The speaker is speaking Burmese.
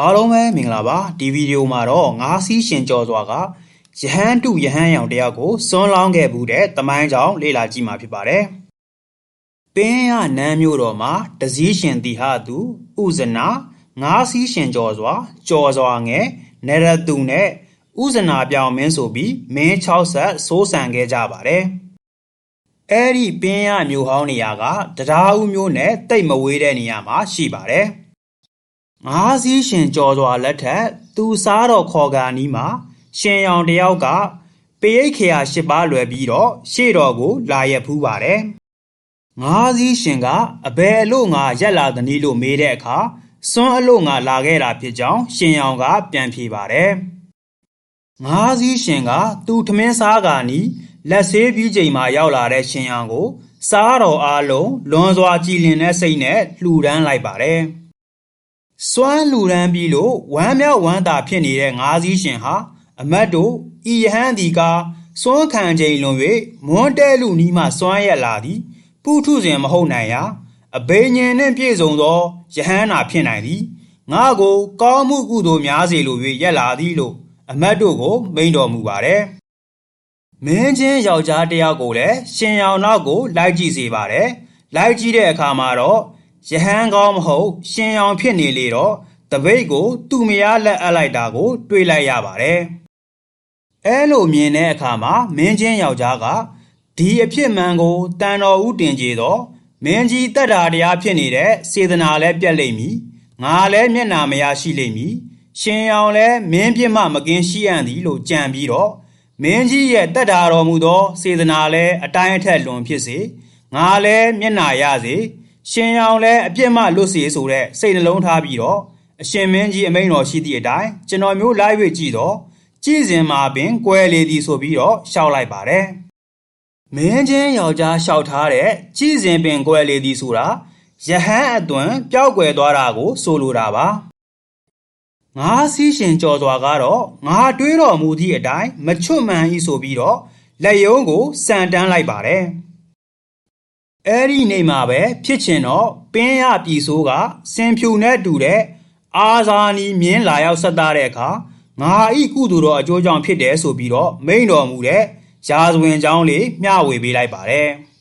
အားလုံးပဲမင်္ဂလာပါဒီဗီဒီယိုမှာတော့ငါးစီးရှင်ကျော်စွာကယဟန်တုယဟန်ရောင်တယောက်ကိုစွန်းလောင်းခဲ့မှုတဲ့တမိုင်းကြောင့်လေ့လာကြည့်မှာဖြစ်ပါတယ်ပင်းရနန်းမျိုးတော်မှာတစည်းရှင်တီဟာသူဥဇနာငါးစီးရှင်ကျော်စွာကျော်စွာငယ်နရတုနဲ့ဥဇနာပြောင်မင်းဆိုပြီးမင်း6ဆက်စိုးစံခဲ့ကြပါတယ်အဲ့ဒီပင်းရမျိုးဟောင်းနေရာကတရားဦးမျိုးနဲ့တိတ်မဝေးတဲ့နေရာမှာရှိပါတယ် ငါးစီးရှင်ကြော်စွာလက်ထက် သူစားတော်ခေါ်ကာနီးမှာ ရှင်ရောင်တယောက်ကပရိတ်ခရာရှစ်ပါးလွယ်ပြီးတော့ရှေ့တော်ကို လာရက်ဖူးပါတယ်ငါးစီးရှင်ကအဘယ်အလို့ငါရက်လာသနည်းလို့မေးတဲ့အခါစွန်းအလို့ငါလာခဲ့တာဖြစ်ကြောင်းရှင်ရောင်က ပြန်ဖြေပါတယ်ငါးစီးရှင်က သူထမင်းစားကာနီးလက်ဆေးပြီးချိန်မှာရောက်လာတဲ့ရှင်ရောင်ကို စားတော်အားလုံးလွန်စွာကြည်လင်တဲ့စိတ်နဲ့လှူဒန်းလိုက်ပါတယ် စွမ်းလူရန်ပြီးလို့ဝမ်းမြောက်ဝမ်းသာဖြစ်နေတဲ့ငါးစည်းရှင်ဟာအမတ်တို့ဤယဟန်ဒီကာစွမ်းခံချိန်လွန်၍မွန်းတဲလူနီးမှစွမ်းရက်လာသည်ပုထုဇဉ်မဟုတ်နိုင်ရာအဘိညာဉ်နှင့်ပြည့်စုံသောယဟန်နာဖြစ်နိုင်သည်ငါကို ကောင်းမှုကုသိုလ်များစေလို၍ရက်လာသည်လို့အမတ်တို့ကို မိန့်တော်မူပါတယ်မင်းချင်းယောက်ျားတစ်ယောက်ကိုလည်းရှင်ရောင်နောက်ကို လိုက်ကြည့်စေပါတယ်လိုက်ကြည့်တဲ့အခါမှာတော့ ယဟန်ကောင်းမဟုတ်ရှင်ရောင်ဖြစ်နေလေတော့တပိတ်ကိုသူ့မယားလက်အပ်လိုက်တာကို တွေးလိုက်ရပါတယ်။အဲလိုမြင်တဲ့အခါမှာမင်းချင်းယောက်ျားကဒီအဖြစ်မှန်ကိုတန်တော်ဦးတင်ကြတော့မင်းကြီးတက်တာတရားဖြစ်နေတဲ့စေတနာလည်းပြတ်လိမ့်မည်။ငါလည်းမျက်နာမရရှိလိမ့်မည်။ရှင်ရောင်လည်းမင်းပြစ်မှမကင်းရှိရန်သည်လို့ကြံပြီးတော့မင်းကြီးရဲ့တက်တာတော်မူသောစေတနာလည်းအတိုင်းအထက်လွန်ဖြစ်စေငါလည်းမျက်နာရစေ ရှင်ရောင်လည်းအပြစ်မှလွတ်စေဆိုတဲ့စိတ်နှလုံးထားပြီးတော့အရှင်မင်းကြီးအမိန့်တော်ရှိသည့်အတိုင်းကျွန်တော်မျိုးလိုက်၍ကြည့်တော့ကြည်စင်မှာပင်ကွယ်လေသည်ဆိုပြီးတော့ရှောက်လိုက်ပါတယ်မင်းချင်းယောက်ျားရှောက်ထားတဲ့ကြည်စင်ပင်ကွယ်လေသည်ဆိုတာယဟန်အသွင်ပျောက်ကွယ်သွားတာကို ဆိုလိုတာပါငါးစီးရှင်ကြော်စွာကတော့ငါတွေးတော်မူသည့်အတိုင်းမချွတ်မှန်ဤဆိုပြီးတော့လက်ယုံကိုစံတန်းလိုက်ပါတယ် အဲ့ဒီနေမှာပဲဖြစ်ချင်တော့ပင်းရပြည်ဆိုးကစင်ဖြူနဲ့တူတဲ့အာဇာနီမြင်းလာရောက်ဆက်သားတဲ့အခါငါဤကုသိုလ်တော်အကျိုးကြောင့်ဖြစ်တယ်ဆိုပြီးတော့မိန်တော်မူတဲ့ရာဇဝင်ကြောင်းလေးမျှဝေပေးလိုက်ပါတယ်။